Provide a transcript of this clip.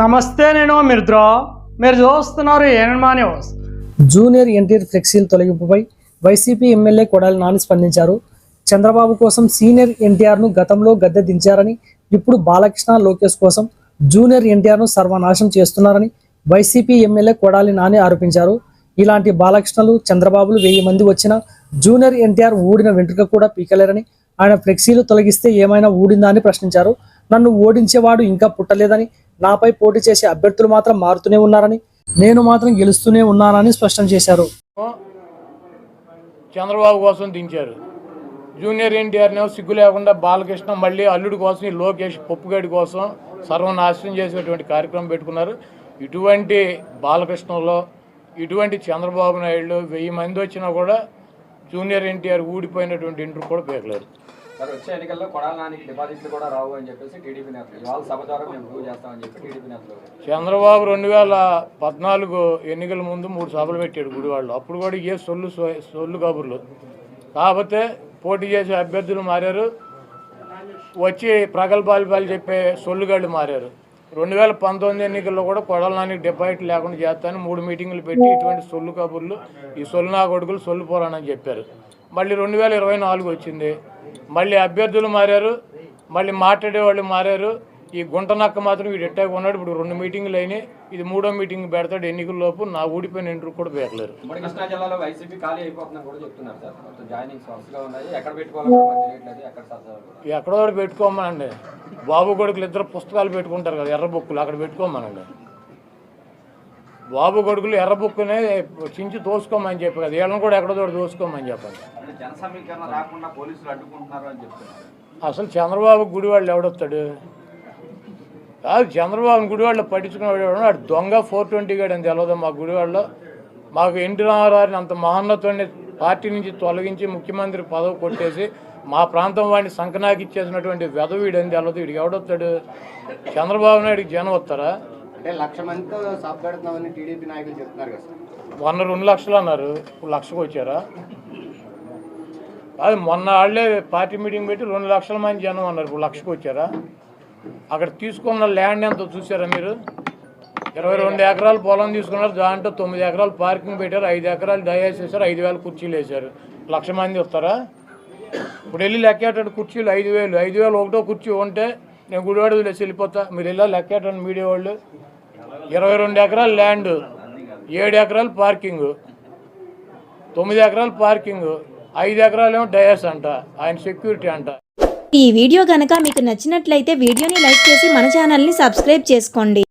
నమస్తే నేను మిత్రో మీరు చూస్తున్నారు ఏనమా న్యూస్. జూనియర్ ఎన్టీఆర్ ఫ్లెక్సీల తొలగింపుపై వైసీపీ ఎమ్మెల్యే కొడాలి నాని స్పందించారు. చంద్రబాబు కోసం సీనియర్ ఎన్టీఆర్ను గతంలో గద్దె దించారని ఇప్పుడు బాలకృష్ణ లోకేష్ కోసం జూనియర్ ఎన్టీఆర్ను సర్వనాశం చేస్తున్నారని వైసీపీ ఎమ్మెల్యే కొడాలి నాని ఆరోపించారు. ఇలాంటి బాలకృష్ణలు చంద్రబాబులు వెయ్యి మంది వచ్చినా జూనియర్ ఎన్టీఆర్ ఊడిన వెంట్రుక కూడా పీకలేరని ఆయన ఫ్లెక్సీలు తొలగిస్తే ఏమైనా ఊడిందా అని ప్రశ్నించారు. నన్ను ఓడించేవాడు ఇంకా పుట్టలేదని నాపై పోటీ చేసే అభ్యర్థులు మాత్రం మారుతూనే ఉన్నారని నేను మాత్రం గెలుస్తూనే ఉన్నానని స్పష్టం చేశారు. చంద్రబాబు కోసం దించారు. జూనియర్ ఎన్టీఆర్నేమో సిగ్గు లేకుండా బాలకృష్ణ మళ్ళీ అల్లుడి కోసం లోకేష్ పప్పుగడి కోసం సర్వనాశనం చేసేటువంటి కార్యక్రమం పెట్టుకున్నారు. ఇటువంటి బాలకృష్ణలో ఇటువంటి చంద్రబాబు నాయుడు వెయ్యి మంది వచ్చినా కూడా జూనియర్ ఎన్టీఆర్ ఊడిపోయినటువంటి ఇంటర్ కూడా పీకలేరు సార్ వచ్చే ఎన్నికల్లో కొడాల నానికి డిపాజిట్లు కూడా రావు అని చెప్పేసి టీడీపీ నేతలు ఇవాళ సభ ద్వారా మేము ప్రూవ్ చేస్తామని చెప్పి టీడీపీ నేతలు చంద్రబాబు రెండు వేల పద్నాలుగు ఎన్నికల ముందు మూడు సభలు పెట్టాడు గుడివాళ్ళు అప్పుడు కూడా ఏ సొల్లు సొల్లు కబుర్లు. కాకపోతే పోటీ చేసే అభ్యర్థులు మారారు. వచ్చి ప్రగల్భాలు పాలు చెప్పే సొల్లుగాళ్ళు మారారు. రెండు వేల పంతొమ్మిది ఎన్నికల్లో కూడా కొడలనానికి డిపాజిట్ లేకుండా చేస్తాను మూడు మీటింగులు పెట్టి ఇటువంటి సొల్లు కబుర్లు ఈ సొల్లు నా కొడుకులు సొల్లు పోరాణని చెప్పారు. మళ్ళీ రెండు వేల ఇరవై నాలుగు వచ్చింది. మళ్ళీ అభ్యర్థులు మారారు మళ్ళీ మాట్లాడే వాళ్ళు మారారు. ఈ గుంట నక్క మాత్రం వీడు ఎట్టాగా ఉన్నాడు. ఇప్పుడు రెండు మీటింగులు అయినాయి. ఇది మూడో మీటింగ్ పెడతాడు. ఎన్నికల లోపు నా ఊడిపోయిన ఇంటర్ కూడా ఉన్నాయి. ఎక్కడ పెట్టుకోమనండి. బాబు కొడుకులు ఇద్దరు పుస్తకాలు పెట్టుకుంటారు కదా ఎర్ర బుక్కులు. అక్కడ పెట్టుకోమనండి. బాబు కొడుకులు ఎర్ర బుక్కునే చించి తోసుకోమని చెప్పి కదా. వీళ్ళని కూడా ఎక్కడో చోట చెప్పండి అడ్డుకుంటున్నారు అని చెప్తున్నారు. అసలు చంద్రబాబు గుడివాళ్ళు ఎవడొస్తాడు? కాదు చంద్రబాబు గుడివాళ్ళు పట్టించుకునేవాడు ఎవడు? వాడు దొంగ ఫోర్ ట్వంటీ గాడు అని తెలియదు మా గుడివాళ్ళలో. మాకు ఎన్టీ రామారావుని అంత మహోన్నతుడిని పార్టీ నుంచి తొలగించి ముఖ్యమంత్రి పదవి కొట్టేసి మా ప్రాంతం వాడిని సంకనాకి ఇచ్చేసినటువంటి వెధవీడు అని తెలియదు వీడికి ఎవడొస్తాడు? చంద్రబాబు నాయుడికి జనం వస్తారా? అంటే లక్ష మందితో సాప్ పెడుతున్నామని టీడీపీ నాయకులు చెప్తున్నారు కదా మొన్న రెండు లక్షలు అన్నారు. ఇప్పుడు లక్షకు వచ్చారా? అది మొన్న వాళ్ళే పార్టీ మీటింగ్ పెట్టి రెండు లక్షల మంది జనం అన్నారు. ఇప్పుడు లక్షకు వచ్చారా? అక్కడ తీసుకున్న ల్యాండ్ ఎంత చూసారా మీరు? ఇరవై రెండు ఎకరాలు పొలం తీసుకున్నారు. దాంట్లో తొమ్మిది ఎకరాలు పార్కింగ్ పెట్టారు. ఐదు ఎకరాలు డయాస్ వేశారు. ఐదు వేల కుర్చీలు వేశారు. లక్ష మంది వస్తారా? ఇప్పుడు వెళ్ళి లెక్కేటాడు కుర్చీలు ఐదు వేలు. ఐదు వేలు ఒకటో కుర్చీ ఉంటే నేను గుడివాడ వదిలేసి వెళ్ళిపోతా. మీరు వెళ్ళా లెక్కేటండి మీడియా వాళ్ళు. ఇరవై రెండు ఎకరాలు ల్యాండ్ ఏడు ఎకరాలు పార్కింగ్ తొమ్మిది ఎకరాలు పార్కింగ్ ఐదు ఎకరాలు ఏమో డయాస్ అంట ఆయన సెక్యూరిటీ అంట. ఈ వీడియో గనక మీకు నచ్చినట్లయితే వీడియోని లైక్ చేసి మన ఛానల్ని సబ్స్క్రైబ్ చేసుకోండి.